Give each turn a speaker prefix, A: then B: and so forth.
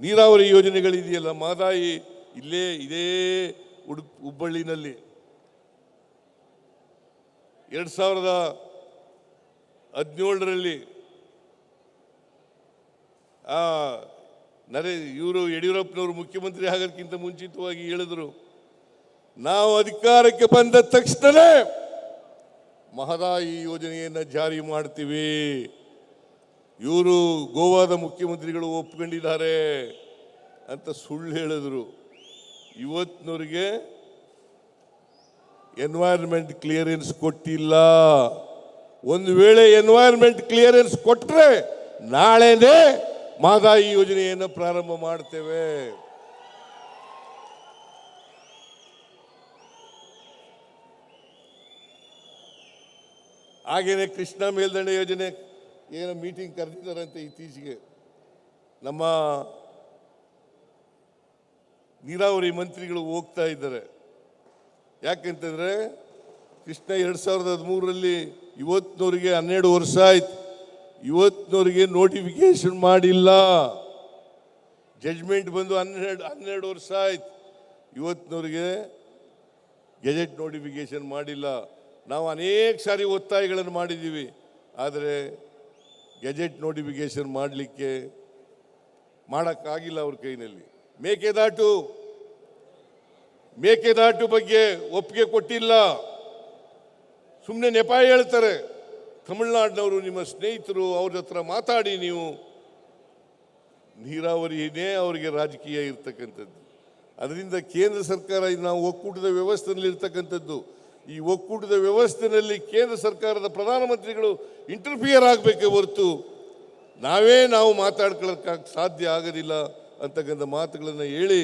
A: ನೀರಾವರಿ ಯೋಜನೆಗಳಿದೆಯಲ್ಲ ಮಾದಾಯಿ? ಇಲ್ಲೇ, ಇದೇ ಉಡುಪ್ ಹುಬ್ಬಳ್ಳಿನಲ್ಲಿ. ಎರಡು ಸಾವಿರದ ಹದಿನೇಳರಲ್ಲಿ, ಆ, ನರೇ, ಇವರು ಯಡಿಯೂರಪ್ಪನವರು ಮುಖ್ಯಮಂತ್ರಿ ಆಗೋದಕ್ಕಿಂತ ಮುಂಚಿತವಾಗಿ ಹೇಳಿದ್ರು, ನಾವು ಅಧಿಕಾರಕ್ಕೆ ಬಂದ ತಕ್ಷಣವೇ ಮಹದಾಯಿ ಯೋಜನೆಯನ್ನು ಜಾರಿ ಮಾಡ್ತೀವಿ. ಇವರು ಗೋವಾದ ಮುಖ್ಯಮಂತ್ರಿಗಳು ಒಪ್ಕೊಂಡಿದ್ದಾರೆ ಅಂತ ಸುಳ್ಳು ಹೇಳಿದ್ರು. ಇವತ್ತಿನವ್ರಿಗೆ ಎನ್ವೈರ್ಮೆಂಟ್ ಕ್ಲಿಯರೆನ್ಸ್ ಕೊಟ್ಟಿಲ್ಲ. ಒಂದು ವೇಳೆ ಎನ್ವೈರ್ಮೆಂಟ್ ಕ್ಲಿಯರೆನ್ಸ್ ಕೊಟ್ಟರೆ ನಾಳೆನೇ ಮಾದಾಯಿ ಯೋಜನೆಯನ್ನು ಪ್ರಾರಂಭ ಮಾಡ್ತೇವೆ. ಹಾಗೇನೆ ಕೃಷ್ಣ ಮೇಲ್ದಂಡೆ ಯೋಜನೆ ಏನೋ ಮೀಟಿಂಗ್ ಕರೆದಿದ್ದಾರಂತೆ ಇತ್ತೀಚೆಗೆ. ನಮ್ಮ ನೀರಾವರಿ ಮಂತ್ರಿಗಳು ಹೋಗ್ತಾ ಇದ್ದಾರೆ. ಯಾಕೆಂತಂದರೆ ಕೃಷ್ಣ ಎರಡು ಸಾವಿರದ ಹದಿಮೂರರಲ್ಲಿ ಇವತ್ತಿನವರಿಗೆ ಹನ್ನೆರಡು ವರ್ಷ ಆಯ್ತು. ಇವತ್ತಿನವರಿಗೆ ನೋಟಿಫಿಕೇಶನ್ ಮಾಡಿಲ್ಲ. ಜಡ್ಜ್ಮೆಂಟ್ ಬಂದು ಹನ್ನೆರಡು ಹನ್ನೆರಡು ವರ್ಷ ಆಯ್ತು. ಇವತ್ತಿನವರಿಗೆ ಗೆಜೆಟ್ ನೋಟಿಫಿಕೇಶನ್ ಮಾಡಿಲ್ಲ. ನಾವು ಅನೇಕ ಸಾರಿ ಒತ್ತಾಯಗಳನ್ನು ಮಾಡಿದ್ದೀವಿ. ಆದರೆ ಗೆಜೆಟ್ ನೋಟಿಫಿಕೇಶನ್ ಮಾಡಲಿಕ್ಕೆ ಮಾಡೋಕ್ಕಾಗಿಲ್ಲ ಅವ್ರ ಕೈನಲ್ಲಿ. ಮೇಕೆದಾಟು ಮೇಕೆದಾಟು ಬಗ್ಗೆ ಒಪ್ಪಿಗೆ ಕೊಟ್ಟಿಲ್ಲ. ಸುಮ್ಮನೆ ನೆಪ ಹೇಳ್ತಾರೆ. ತಮಿಳ್ನಾಡಿನವರು ನಿಮ್ಮ ಸ್ನೇಹಿತರು ಅವ್ರ ಹತ್ರ ಮಾತಾಡಿ ನೀವು. ನೀರಾವರಿನೇ ಅವರಿಗೆ ರಾಜಕೀಯ ಇರ್ತಕ್ಕಂಥದ್ದು. ಅದರಿಂದ ಕೇಂದ್ರ ಸರ್ಕಾರ ನಾವು ಒಕ್ಕೂಟದ ವ್ಯವಸ್ಥೆಯಲ್ಲಿ ಇರ್ತಕ್ಕಂಥದ್ದು ಈ ಒಕ್ಕೂಟದ ವ್ಯವಸ್ಥೆಯಲ್ಲಿ ಕೇಂದ್ರ ಸರ್ಕಾರದ ಪ್ರಧಾನಮಂತ್ರಿಗಳು ಇಂಟರ್ಫಿಯರ್ ಆಗಬೇಕೇ ಹೊರತು ನಾವೇ ನಾವು ಮಾತಾಡ್ಕೊಳ್ಳೋಕ್ಕಾಗ ಸಾಧ್ಯ ಆಗೋದಿಲ್ಲ ಅಂತಕ್ಕಂಥ ಮಾತುಗಳನ್ನು ಹೇಳಿ